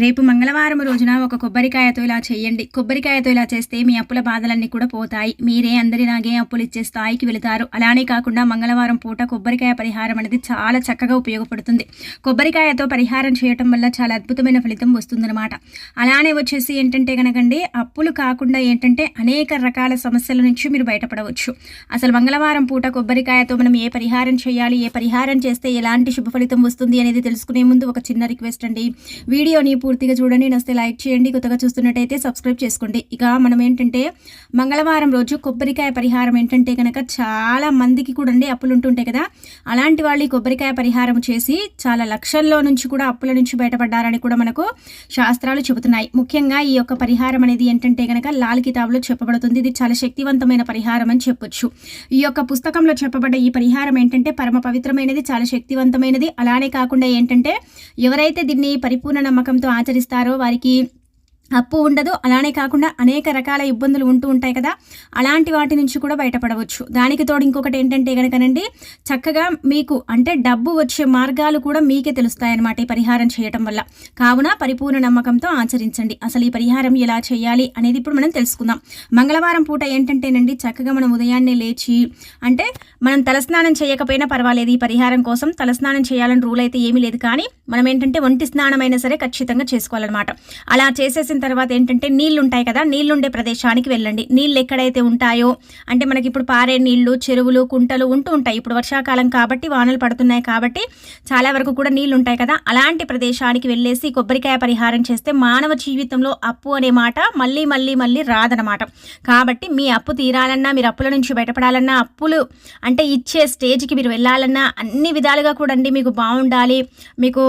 రేపు మంగళవారం రోజున ఒక కొబ్బరికాయతో ఇలా చేయండి. కొబ్బరికాయతో ఇలా చేస్తే మీ అప్పుల బాధలన్నీ కూడా పోతాయి. మీరే అందరిలాగే అప్పులు ఇచ్చే స్థాయికి వెళతారు. అలానే కాకుండా మంగళవారం పూట కొబ్బరికాయ పరిహారం అనేది చాలా చక్కగా ఉపయోగపడుతుంది. కొబ్బరికాయతో పరిహారం చేయటం వల్ల చాలా అద్భుతమైన ఫలితం వస్తుందన్నమాట. అలానే వచ్చేసి ఏంటంటే కనుకండి అప్పులు కాకుండా ఏంటంటే అనేక రకాల సమస్యల నుంచి మీరు బయటపడవచ్చు. అసలు మంగళవారం పూట కొబ్బరికాయతో మనం ఏ పరిహారం చేయాలి ఏ పరిహారం చేస్తే ఎలాంటి శుభ ఫలితం వస్తుంది అనేది తెలుసుకునే ముందు ఒక చిన్న రిక్వెస్ట్ అండి. వీడియోని పూర్తిగా చూడండి. నస్తే లైక్ చేయండి. కొత్తగా చూస్తున్నట్టయితే సబ్స్క్రైబ్ చేసుకోండి. ఇక మనం ఏంటంటే మంగళవారం రోజు కొబ్బరికాయ పరిహారం ఏంటంటే కనుక చాలా మందికి కూడా అండి అప్పులు ఉంటుంటాయి కదా. అలాంటి వాళ్ళు కొబ్బరికాయ పరిహారం చేసి చాలా లక్షల్లో నుంచి కూడా అప్పుల నుంచి బయటపడ్డారని కూడా మనకు శాస్త్రాలు చెబుతున్నాయి. ముఖ్యంగా ఈ యొక్క పరిహారం అనేది ఏంటంటే కనుక లాల్ కితాబ్లో చెప్పబడుతుంది. ఇది చాలా శక్తివంతమైన పరిహారం అని చెప్పొచ్చు. ఈ యొక్క పుస్తకంలో చెప్పబడ్డ ఈ పరిహారం ఏంటంటే పరమ పవిత్రమైనది చాలా శక్తివంతమైనది. అలానే కాకుండా ఏంటంటే ఎవరైతే దీన్ని పరిపూర్ణ నమ్మకంతో ఆచరిస్తారో వారికి అప్పు ఉండదు. అలానే కాకుండా అనేక రకాల ఇబ్బందులు ఉంటూ ఉంటాయి కదా. అలాంటి వాటి నుంచి కూడా బయటపడవచ్చు. దానికి తోడు ఇంకొకటి ఏంటంటే కనుకనండి చక్కగా మీకు అంటే డబ్బు వచ్చే మార్గాలు కూడా మీకే తెలుస్తాయన్నమాట ఈ పరిహారం చేయటం వల్ల. కావున పరిపూర్ణ నమ్మకంతో ఆచరించండి. అసలు ఈ పరిహారం ఎలా చేయాలి అనేది ఇప్పుడు మనం తెలుసుకుందాం. మంగళవారం పూట ఏంటంటేనండి చక్కగా మనం ఉదయాన్నే లేచి అంటే మనం తలస్నానం చేయకపోయినా పర్వాలేదు. ఈ పరిహారం కోసం తలస్నానం చేయాలని రూల్ అయితే ఏమీ లేదు. కానీ మనం ఏంటంటే ఒంటి స్నానమైనా సరే ఖచ్చితంగా చేసుకోవాలన్నమాట. అలా చేసేసిన తర్వాత ఏంటంటే నీళ్ళు ఉంటాయి కదా నీళ్ళుండే ప్రదేశానికి వెళ్ళండి. నీళ్ళు ఎక్కడైతే ఉంటాయో అంటే మనకి ఇప్పుడు పారే నీళ్ళు చెరువులు కుంటలు ఉంటూ ఉంటాయి. ఇప్పుడు వర్షాకాలం కాబట్టి వానలు పడుతున్నాయి కాబట్టి చాలా వరకు కూడా నీళ్ళు ఉంటాయి కదా. అలాంటి ప్రదేశానికి వెళ్ళేసి కొబ్బరికాయ పరిహారం చేస్తే మానవ జీవితంలో అప్పు అనే మాట మళ్ళీ మళ్ళీ మళ్ళీ రాదనమాట కాబట్టి మీ అప్పు తీరాలన్నా మీరు అప్పుల నుంచి బయటపడాలన్నా అప్పులు అంటే ఇచ్చే స్టేజ్కి మీరు వెళ్ళాలన్నా అన్ని విధాలుగా కూడా అండి మీకు బాగుండాలి మీకు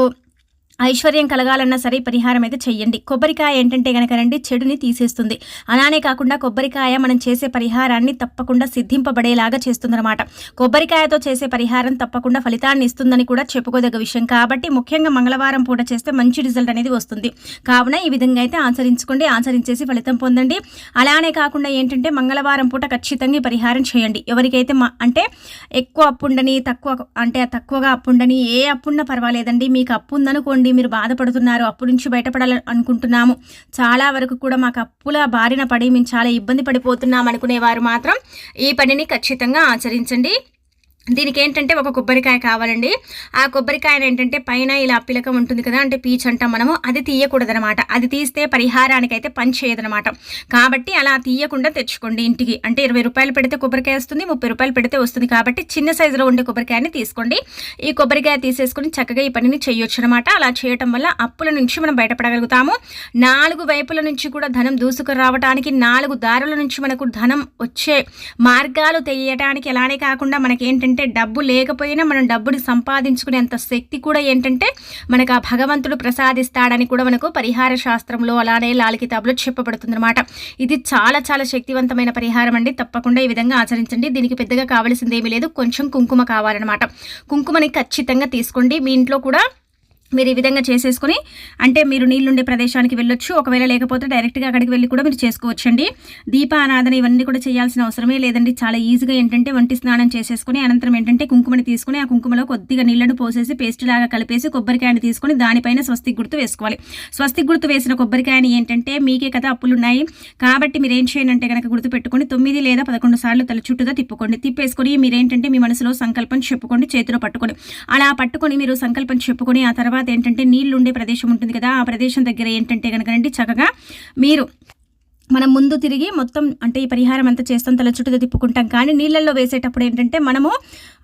ఐశ్వర్యం కలగాలన్నా సరే పరిహారం అయితే చెయ్యండి. కొబ్బరికాయ ఏంటంటే కనుక రండి చెడుని తీసేస్తుంది. అలానే కాకుండా కొబ్బరికాయ మనం చేసే పరిహారాన్ని తప్పకుండా సిద్ధింపబడేలాగా చేస్తుందన్నమాట. కొబ్బరికాయతో చేసే పరిహారం తప్పకుండా ఫలితాన్ని ఇస్తుందని కూడా చెప్పుకోదగ్గ విషయం. కాబట్టి ముఖ్యంగా మంగళవారం పూట చేస్తే మంచి రిజల్ట్ అనేది వస్తుంది. కావున ఈ విధంగా అయితే ఆచరించుకోండి ఆచరించేసి ఫలితం పొందండి. అలానే కాకుండా ఏంటంటే మంగళవారం పూట ఖచ్చితంగా పరిహారం చేయండి. ఎవరికైతే అంటే ఎక్కువ అప్పుండని తక్కువ అంటే తక్కువగా అప్పుండని ఏ అప్పున్నా పర్వాలేదండి. మీకు అప్పు ఉందనుకోండి మీరు బాధపడుతున్నారు అప్పు నుంచి బయటపడాలని అనుకుంటున్నాము. చాలా వరకు కూడా మాకు అప్పుల బారిన పడి మేము చాలా ఇబ్బంది పడిపోతున్నాం అనుకునేవారు మాత్రం ఈ పనిని ఖచ్చితంగా ఆచరించండి. దీనికి ఏంటంటే ఒక కొబ్బరికాయ కావాలండి. ఆ కొబ్బరికాయను ఏంటంటే పైన ఇలా పిలకం ఉంటుంది కదా అంటే పీచ్ అంటాం మనము అది తీయకూడదనమాట. అది తీస్తే పరిహారానికి అయితే పని చేయదనమాట. కాబట్టి అలా తీయకుండా తెచ్చుకోండి ఇంటికి. అంటే ఇరవై రూపాయలు పెడితే కొబ్బరికాయ వస్తుంది ముప్పై రూపాయలు పెడితే వస్తుంది కాబట్టి చిన్న సైజులో ఉండే కొబ్బరికాయని తీసుకోండి. ఈ కొబ్బరికాయ తీసేసుకుని చక్కగా ఈ పనిని చేయొచ్చు అనమాట అలా చేయటం వల్ల అప్పుల నుంచి మనం బయటపడగలుగుతాము. నాలుగు వైపుల నుంచి కూడా ధనం దూసుకు రావడానికి నాలుగు దారుల నుంచి మనకు ధనం వచ్చే మార్గాలు తెలియటానికి అలానే కాకుండా మనకి ఏంటంటే ఏంటంటే డబ్బు లేకపోయినా మనం డబ్బుని సంపాదించుకునేంత శక్తి కూడా ఏంటంటే మనకు ఆ భగవంతుడు ప్రసాదిస్తాడని కూడా మనకు పరిహార శాస్త్రంలో అలానే లాల్ కితాబ్లో చెప్పబడుతుంది అనమాట ఇది చాలా చాలా శక్తివంతమైన పరిహారం అండి. తప్పకుండా ఈ విధంగా ఆచరించండి. దీనికి పెద్దగా కావాల్సింది ఏమీ లేదు. కొంచెం కుంకుమ కావాలన్నమాట. కుంకుమని ఖచ్చితంగా తీసుకోండి. మీ ఇంట్లో కూడా మీరు ఈ విధంగా చేసేసుకుని అంటే మీరు నీళ్ళుండే ప్రదేశానికి వెళ్ళొచ్చు. ఒకవేళ లేకపోతే డైరెక్ట్గా అక్కడికి వెళ్ళి కూడా మీరు చేసుకోవచ్చండి. దీపారాధన ఇవన్నీ కూడా చేయాల్సిన అవసరమే లేదండి. చాలా ఈజీగా ఏంటంటే వంటి స్నానం చేసేసుకుని అనంతరం ఏంటంటే కుంకుమని తీసుకుని ఆ కుంకుమలో కొద్దిగా నీళ్ళను పోసేసి పేస్ట్ లాగా కలిపేసి కొబ్బరికాయని తీసుకుని దానిపైన స్వస్తిక్ గుర్తు వేసుకోవాలి. స్వస్తిక్ గుర్తు వేసిన కొబ్బరికాయని ఏంటంటే మీకే కదా అప్పులు ఉన్నాయి కాబట్టి మీరు ఏం చేయనంటే కనుక గుర్తు పెట్టుకుని తొమ్మిది లేదా పదకొండు సార్లు తల చుట్టూగా తిప్పుకోండి. తిప్పేసుకొని మీరేంటంటే మీ మనసులో సంకల్పం చెప్పుకోండి చేతిలో పట్టుకొని. అలా పట్టుకొని మీరు సంకల్పం చెప్పుకొని ఆ తర్వాత తర్వాత ఏంటంటే నీళ్ళు ఉండే ప్రదేశం ఉంటుంది కదా ఆ ప్రదేశం దగ్గర ఏంటంటే కనుక చక్కగా మీరు మనం ముందు తిరిగి మొత్తం అంటే ఈ పరిహారం అంతా చేస్తాం తల చుట్టూ తిప్పుకుంటాం. కానీ నీళ్ళల్లో వేసేటప్పుడు ఏంటంటే మనము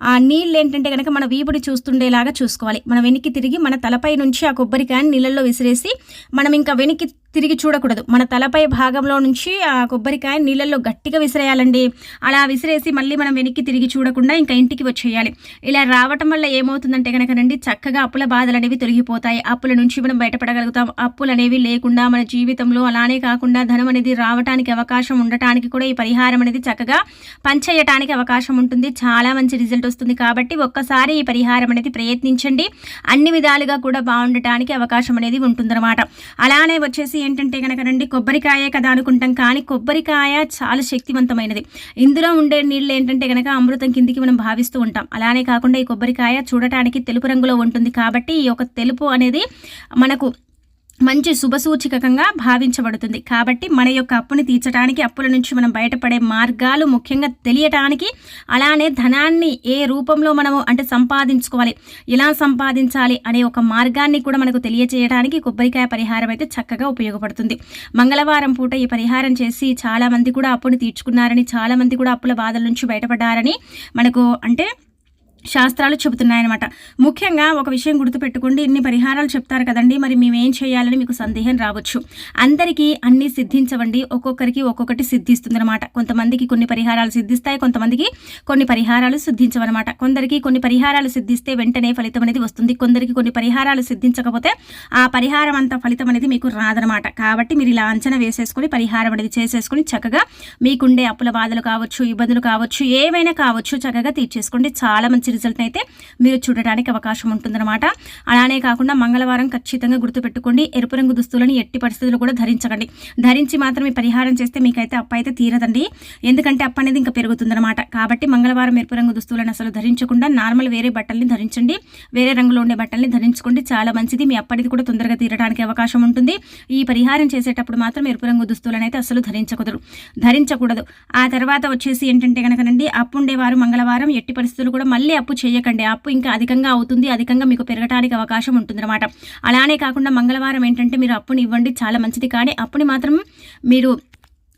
ఆ నీళ్ళు ఏంటంటే కనుక మన వీపుడి చూస్తుండేలాగా చూసుకోవాలి. మనం వెనక్కి తిరిగి మన తలపై నుంచి ఆ కొబ్బరికాయని నీళ్ళల్లో విసిరేసి మనం ఇంకా వెనక్కి తిరిగి చూడకూడదు. మన తలపై భాగంలో నుంచి ఆ కొబ్బరికాయ నీళ్ళల్లో గట్టిగా విసిరేయాలండి. అలా విసిరేసి మళ్ళీ మనం వెనక్కి తిరిగి చూడకుండా ఇంకా ఇంటికి వచ్చేయాలి. ఇలా రావటం వల్ల ఏమవుతుందంటే కనుక రండి చక్కగా అప్పుల బాధలు అనేవి తొలగిపోతాయి. అప్పుల నుంచి మనం బయటపడగలుగుతాం. అప్పులు అనేవి లేకుండా మన జీవితంలో అలానే కాకుండా ధనం అనేది రావటానికి అవకాశం ఉండటానికి కూడా ఈ పరిహారం అనేది చక్కగా పనిచేయటానికి అవకాశం ఉంటుంది. చాలా మంచి రిజల్ట్ వస్తుంది కాబట్టి ఒక్కసారి ఈ పరిహారం అనేది ప్రయత్నించండి. అన్ని విధాలుగా కూడా బాగుండటానికి అవకాశం అనేది ఉంటుందన్నమాట. అలానే వచ్చేసి ఏంటంటే కనుక రండి కొబ్బరికాయే కదా అనుకుంటాం కానీ కొబ్బరికాయ చాలా శక్తివంతమైనది. ఇందులో ఉండే నీళ్ళు ఏంటంటే కనుక అమృతం కిందికి మనం భావిస్తూ ఉంటాం. అలానే కాకుండా ఈ కొబ్బరికాయ చూడటానికి తెలుపు రంగులో ఉంటుంది కాబట్టి ఈ యొక్క తెలుపు అనేది మనకు మంచి శుభసూచికంగా భావించబడుతుంది. కాబట్టి మన యొక్క అప్పుని తీర్చడానికి అప్పుల నుంచి మనం బయటపడే మార్గాలు ముఖ్యంగా తెలియటానికి అలానే ధనాన్ని ఏ రూపంలో మనము అంటే సంపాదించుకోవాలి ఎలా సంపాదించాలి అనే ఒక మార్గాన్ని కూడా మనకు తెలియచేయడానికి కొబ్బరికాయ పరిహారం అయితే చక్కగా ఉపయోగపడుతుంది. మంగళవారం పూట ఈ పరిహారం చేసి చాలామంది కూడా అప్పుని తీర్చుకున్నారని చాలామంది కూడా అప్పుల బాధల నుంచి బయటపడ్డారని మనకు అంటే శాస్త్రాలు చెబుతున్నాయన్నమాట. ముఖ్యంగా ఒక విషయం గుర్తుపెట్టుకోండి ఇన్ని పరిహారాలు చెప్తారు కదండి మరి మేమేం చేయాలని మీకు సందేహం రావచ్చు. అందరికీ అన్ని సిద్ధించవండి ఒక్కొక్కరికి ఒక్కొక్కటి సిద్ధిస్తుందన్నమాట. కొంతమందికి కొన్ని పరిహారాలు సిద్ధిస్తాయి కొంతమందికి కొన్ని పరిహారాలు సిద్ధించవన్నమాట. కొందరికి కొన్ని పరిహారాలు సిద్ధిస్తే వెంటనే ఫలితం అనేది వస్తుంది. కొందరికి కొన్ని పరిహారాలు సిద్ధించకపోతే ఆ పరిహారం అంత ఫలితం అనేది మీకు రాదనమాట కాబట్టి మీరు ఇలా అంచనా వేసేసుకొని పరిహారం అనేది చేసేసుకొని చక్కగా మీకుండే అప్పుల బాధలు కావచ్చు ఇబ్బందులు కావచ్చు ఏవైనా కావచ్చు చక్కగా తీర్చేసుకోండి. చాలా మంచి మంచి రిజల్ట్ని అయితే మీరు చూడడానికి అవకాశం ఉంటుందన్నమాట. అలానే కాకుండా మంగళవారం ఖచ్చితంగా గుర్తుపెట్టుకోండి. ఎరుపు రంగు దుస్తులను ఎట్టి పరిస్థితులు కూడా ధరించకండి. ధరించి మాత్రమే పరిహారం చేస్తే మీకైతే అప్ప అయితే తీరదండి. ఎందుకంటే అప్ప అనేది ఇంకా పెరుగుతుందన్నమాట. కాబట్టి మంగళవారం ఎరుపు రంగు దుస్తులను అసలు ధరించకుండా నార్మల్ వేరే బట్టల్ని ధరించండి. వేరే రంగులో ఉండే బట్టల్ని ధరించుకోండి. చాలా మంచిది. మీ అప్పటిది కూడా తొందరగా తీరడానికి అవకాశం ఉంటుంది. ఈ పరిహారం చేసేటప్పుడు మాత్రం ఎరుపు రంగు దుస్తులను అయితే అసలు ధరించకూడదు. ధరించకూడదు. ఆ తర్వాత వచ్చేసి ఏంటంటే కనుకనండి అప్పుండేవారు మంగళవారం. ఎట్టి పరిస్థితులు కూడా మళ్ళీ అప్పు చేయకండి. అప్పు ఇంకా అధికంగా అవుతుంది. అధికంగా మీకు పెరగడానికి అవకాశం ఉంటుందన్నమాట. అలానే కాకుండా మంగళవారం ఏంటంటే మీరు అప్పుని ఇవ్వండి. చాలా మంచిది. కానీ అప్పుని మాత్రం మీరు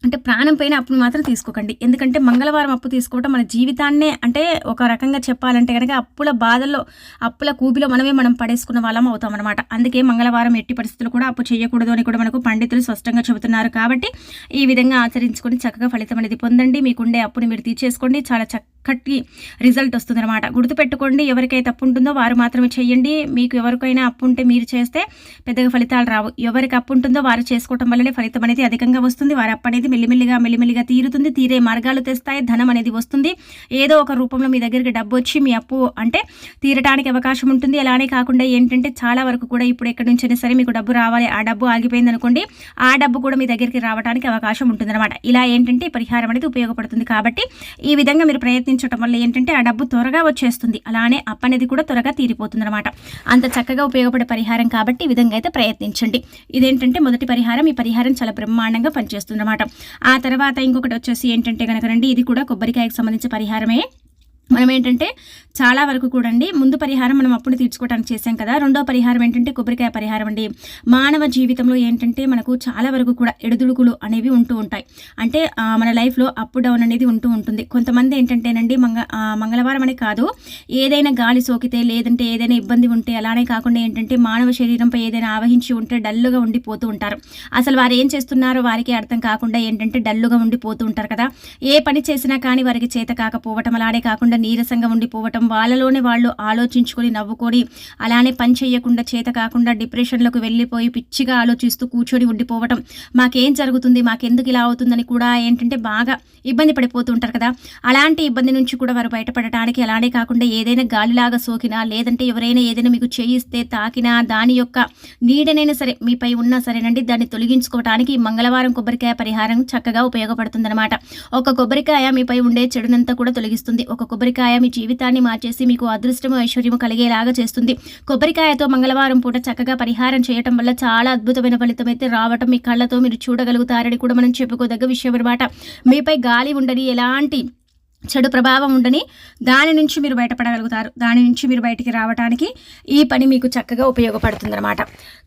అంటే ప్రాణం పైన అప్పును మాత్రం తీసుకోకండి. ఎందుకంటే మంగళవారం అప్పు తీసుకోవడం మన జీవితాన్నే అంటే ఒక రకంగా చెప్పాలంటే కనుక అప్పుల బాధల్లో అప్పుల కూబిలో మనమే మనం పడేసుకున్న వాళ్ళం అవుతాం అనమాట అందుకే మంగళవారం ఎట్టి పరిస్థితులు కూడా అప్పు చేయకూడదు అని కూడా మనకు పండితులు స్పష్టంగా చెబుతున్నారు. కాబట్టి ఈ విధంగా ఆచరించుకొని చక్కగా ఫలితం అనేది పొందండి. మీకుండే అప్పుని మీరు తీర్చేసుకోండి. చాలా ఒక్కటి రిజల్ట్ వస్తుంది అనమాట గుర్తుపెట్టుకోండి ఎవరికైతే అప్పు ఉంటుందో వారు మాత్రమే చేయండి. మీకు ఎవరికైనా అప్పు ఉంటే మీరు చేస్తే పెద్దగా ఫలితాలు రావు. ఎవరికి అప్పు ఉంటుందో వారు చేసుకోవటం వల్లనే ఫలితం అనేది అధికంగా వస్తుంది. వారి అప్పు అనేది మెల్లిమెల్లిగా మెల్లిమెల్లిగా తీరుతుంది. తీరే మార్గాలు తెస్తాయి. ధనం అనేది వస్తుంది. ఏదో ఒక రూపంలో మీ దగ్గరికి డబ్బు వచ్చి మీ అప్పు అంటే తీరటానికి అవకాశం ఉంటుంది. అలానే కాకుండా ఏంటంటే చాలా వరకు కూడా ఇప్పుడు ఎక్కడి నుంచైనా సరే మీకు డబ్బు రావాలి. ఆ డబ్బు ఆగిపోయింది అనుకోండి ఆ డబ్బు కూడా మీ దగ్గరికి రావడానికి అవకాశం ఉంటుందన్నమాట. ఇలా ఏంటంటే పరిహారం అనేది ఉపయోగపడుతుంది కాబట్టి ఈ విధంగా మీరు ప్రయత్నం ప్రయత్నించడం వల్ల ఏంటంటే ఆ డబ్బు త్వరగా వచ్చేస్తుంది. అలానే అప్పు అనేది కూడా త్వరగా తీరిపోతుంది అనమాట అంత చక్కగా ఉపయోగపడే పరిహారం కాబట్టి ఈ విధంగా అయితే ప్రయత్నించండి. ఇదేంటంటే మొదటి పరిహారం ఈ పరిహారం చాలా బ్రహ్మాండంగా పనిచేస్తుంది అనమాట ఆ తర్వాత ఇంకొకటి వచ్చేసి ఏంటంటే కనుక రండి ఇది కూడా కొబ్బరికాయకు సంబంధించిన పరిహారమే. మనం ఏంటంటే చాలా వరకు కూడండి ముందు పరిహారం మనం అప్పుడు తీర్చుకోవడానికి చేసాం కదా. రెండో పరిహారం ఏంటంటే కొబ్బరికాయ పరిహారం అండి. మానవ జీవితంలో ఏంటంటే మనకు చాలా వరకు కూడా ఎడుదుడుకులు అనేవి ఉంటూ ఉంటాయి. అంటే మన లైఫ్లో అప్ డౌన్ అనేది ఉంటూ ఉంటుంది. కొంతమంది ఏంటంటేనండి మంగ మంగళవారం అనే కాదు ఏదైనా గాలి సోకితే లేదంటే ఏదైనా ఇబ్బంది ఉంటే అలానే కాకుండా ఏంటంటే మానవ శరీరంపై ఏదైనా ఆవహించి ఉంటే డల్లుగా ఉండిపోతూ ఉంటారు. అసలు వారు ఏం చేస్తున్నారో వారికి అర్థం కాకుండా ఏంటంటే డల్లుగా ఉండిపోతూ ఉంటారు కదా. ఏ పని చేసినా కానీ వారికి చేత కాకపోవటం అలానే కాకుండా నీరసంగా ఉండిపోవటం వాళ్ళలోనే వాళ్ళు ఆలోచించుకొని నవ్వుకొని అలానే పని చేయకుండా చేత కాకుండా డిప్రెషన్లోకి వెళ్ళిపోయి పిచ్చిగా ఆలోచిస్తూ కూర్చొని ఉండిపోవటం. మాకేం జరుగుతుంది? మాకెందుకు ఇలా అవుతుందని కూడా ఏంటంటే బాగా ఇబ్బంది పడిపోతుంటారు కదా. అలాంటి ఇబ్బంది నుంచి కూడా వారు బయటపడటానికి అలానే కాకుండా ఏదైనా గాలిలాగా సోకినా లేదంటే ఎవరైనా ఏదైనా మీకు చేయిస్తే తాకినా దాని యొక్క నీడనైనా సరే మీపై ఉన్నా సరేనండి దాన్ని తొలగించుకోవడానికి మంగళవారం కొబ్బరికాయ పరిహారం చక్కగా ఉపయోగపడుతుందన్నమాట. ఒక కొబ్బరికాయ మీపై ఉండే చెడునంతా కూడా తొలగిస్తుంది. ఒక కొబ్బరి కొబ్బరికాయ మీ జీవితాన్ని మార్చేసి మీకు అదృష్టము ఐశ్వర్యము కలిగేలాగా చేస్తుంది. కొబ్బరికాయతో మంగళవారం పూట చక్కగా పరిహారం చేయటం వల్ల చాలా అద్భుతమైన ఫలితం అయితే రావటం మీ కళ్ళతో మీరు చూడగలుగుతారని కూడా మనం చెప్పుకోదగ్గ విషయం అనమాట మీపై గాలి ఉండని ఎలాంటి చెడు ప్రభావం ఉండని దాని నుంచి మీరు బయటపడగలుగుతారు. దాని నుంచి మీరు బయటికి రావడానికి ఈ పని మీకు చక్కగా ఉపయోగపడుతుందన్నమాట.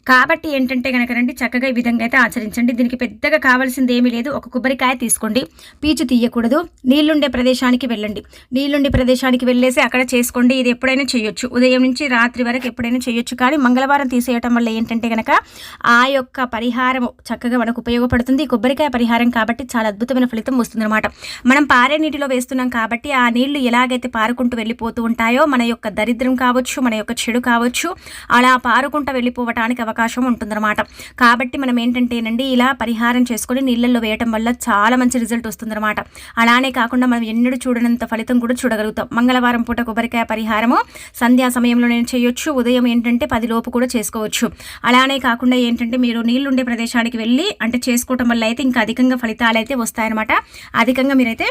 కాబట్టి ఏంటంటే కనుక రండి చక్కగా ఈ విధంగా అయితే ఆచరించండి. దీనికి పెద్దగా కావాల్సింది ఏమీ లేదు. ఒక కొబ్బరికాయ తీసుకోండి. పీచు తీయకూడదు. నీళ్ళుండే ప్రదేశానికి వెళ్ళండి. నీళ్ళుండే ప్రదేశానికి వెళ్ళేసి అక్కడ చేసుకోండి. ఇది ఎప్పుడైనా చేయొచ్చు. ఉదయం నుంచి రాత్రి వరకు ఎప్పుడైనా చేయొచ్చు. కానీ మంగళవారం తీసేయటం వల్ల ఏంటంటే కనుక ఆ యొక్క పరిహారం చక్కగా మనకు ఉపయోగపడుతుంది. కొబ్బరికాయ పరిహారం కాబట్టి చాలా అద్భుతమైన ఫలితం వస్తుందన్నమాట. మనం పారే నీటిలో వేస్తున్నాం కాబట్టి ఆ నీళ్ళు ఎలాగైతే పారుకుంటూ వెళ్ళిపోతూ ఉంటాయో మన యొక్క దరిద్రం కావచ్చు మన యొక్క చెడు కావచ్చు అలా పారుకుంటూ వెళ్ళిపోవటానికి అవకాశం ఉంటుందన్నమాట. కాబట్టి మనం ఏంటంటేనండి ఇలా పరిహారం చేసుకొని నీళ్ళల్లో వేయటం వల్ల చాలా మంచి రిజల్ట్ వస్తుందన్నమాట. అలానే కాకుండా మనం ఎన్నడూ చూడనంత ఫలితం కూడా చూడగలుగుతాం. మంగళవారం పూట కొబ్బరికాయ పరిహారము సంధ్యా సమయంలో నేను చేయొచ్చు ఉదయం ఏంటంటే పది లోపు కూడా చేసుకోవచ్చు. అలానే కాకుండా ఏంటంటే మీరు నీళ్ళుండే ప్రదేశానికి వెళ్ళి అంటే చేసుకోవటం వల్ల అయితే ఇంకా అధికంగా ఫలితాలు అయితే వస్తాయన్నమాట. అధికంగా మీరైతే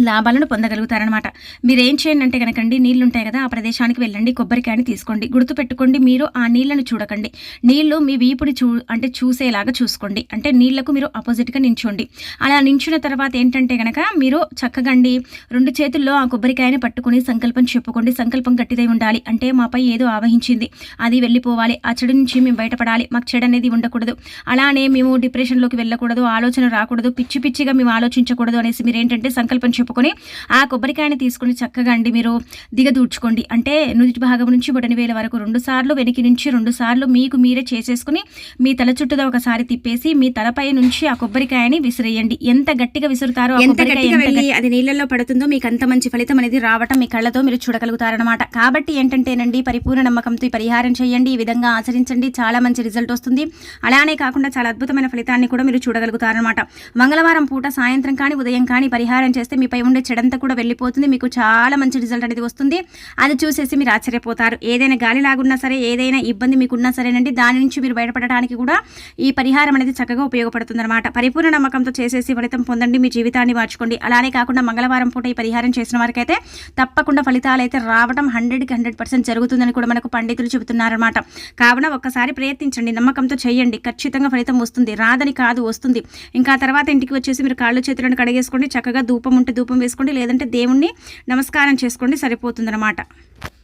లాభాలను పొందగలుగుతారనమాట మీరు ఏం చేయండి అంటే కనుకండి నీళ్ళు ఉంటాయి కదా ఆ ప్రదేశానికి వెళ్ళండి కొబ్బరికాయని తీసుకోండి. గుర్తుపెట్టుకోండి మీరు ఆ నీళ్ళను చూడకండి. నీళ్ళు మీ వీపుని చూ అంటే చూసేలాగా చూసుకోండి. అంటే నీళ్ళకు మీరు ఆపోజిట్గా నించోండి. అలా నించున్న తర్వాత ఏంటంటే కనుక మీరు చక్కగండి రెండు చేతుల్లో ఆ కొబ్బరికాయని పట్టుకుని సంకల్పం చెప్పుకోండి. సంకల్పం గట్టిదై ఉండాలి. అంటే మాపై ఏదో ఆవహించింది. అది వెళ్ళిపోవాలి. ఆ చెడు నుంచి మేము బయటపడాలి. మాకు చెడు అనేది ఉండకూడదు. అలానే మేము డిప్రెషన్లోకి వెళ్ళకూడదు. ఆలోచన రాకూడదు. పిచ్చి పిచ్చిగా మేము ఆలోచించకూడదు అనేసి మీరు ఏంటంటే సంకల్పం చెప్పుకొని ఆ కొబ్బరికాయని తీసుకొని చక్కగా అండి మీరు దిగదూడ్చుకోండి. అంటే నుదుటి భాగం నుంచి బొటని వేల వరకు రెండు సార్లు వెనక్కి నుంచి రెండు సార్లు మీకు మీరే చేసేసుకుని మీ తల చుట్టూదా ఒకసారి తిప్పేసి మీ తలపై నుంచి ఆ కొబ్బరికాయని విసిరేయండి. ఎంత గట్టిగా విసురుతారో ఎంత గట్టిగా వెళ్ళి అది నీళ్ళల్లో పడుతుందో మీకు అంత మంచి ఫలితం అనేది రావటం మీ కళ్ళతో మీరు చూడగలుగుతారనమాట కాబట్టి ఏంటంటేనండి పరిపూర్ణ నమ్మకంతో ఈ పరిహారం చేయండి. ఈ విధంగా ఆచరించండి. చాలా మంచి రిజల్ట్ వస్తుంది. అలానే కాకుండా చాలా అద్భుతమైన ఫలితాన్ని కూడా మీరు చూడగలుగుతారనమాట మంగళవారం పూట సాయంత్రం కానీ ఉదయం కానీ పరిహారం చేస్తే పై ఉండే చెడంతా కూడా వెళ్ళిపోతుంది. మీకు చాలా మంచి రిజల్ట్ అనేది వస్తుంది. అది చూసేసి మీరు ఆశ్చర్యపోతారు. ఏదైనా గాలి లాగున్నా సరే ఏదైనా ఇబ్బంది మీకు ఉన్నా సరేనండి దాని నుంచి మీరు బయటపడడానికి కూడా ఈ పరిహారం అనేది చక్కగా ఉపయోగపడుతుంది అనమాట పరిపూర్ణ నమ్మకంతో చేసేసి ఫలితం పొందండి. మీ జీవితాన్ని మార్చుకోండి. అలానే కాకుండా మంగళవారం పూట ఈ పరిహారం చేసిన వారికైతే తప్పకుండా ఫలితాలు అయితే రావడం హండ్రెడ్కి హండ్రెడ్ పర్సెంట్ జరుగుతుందని కూడా మనకు పండితులు చెబుతున్నారనమాట కావున ఒక్కసారి ప్రయత్నించండి. నమ్మకంతో చేయండి. ఖచ్చితంగా ఫలితం వస్తుంది. రాదని కాదు వస్తుంది. ఇంకా తర్వాత ఇంటికి వచ్చేసి మీరు కాళ్ళు చేతులను కడిగేసుకోండి. చక్కగా ధూపం ఉంటే ధూపం వేసుకోండి లేదంటే దేవుణ్ణి నమస్కారం చేసుకోండి సరిపోతుందన్నమాట.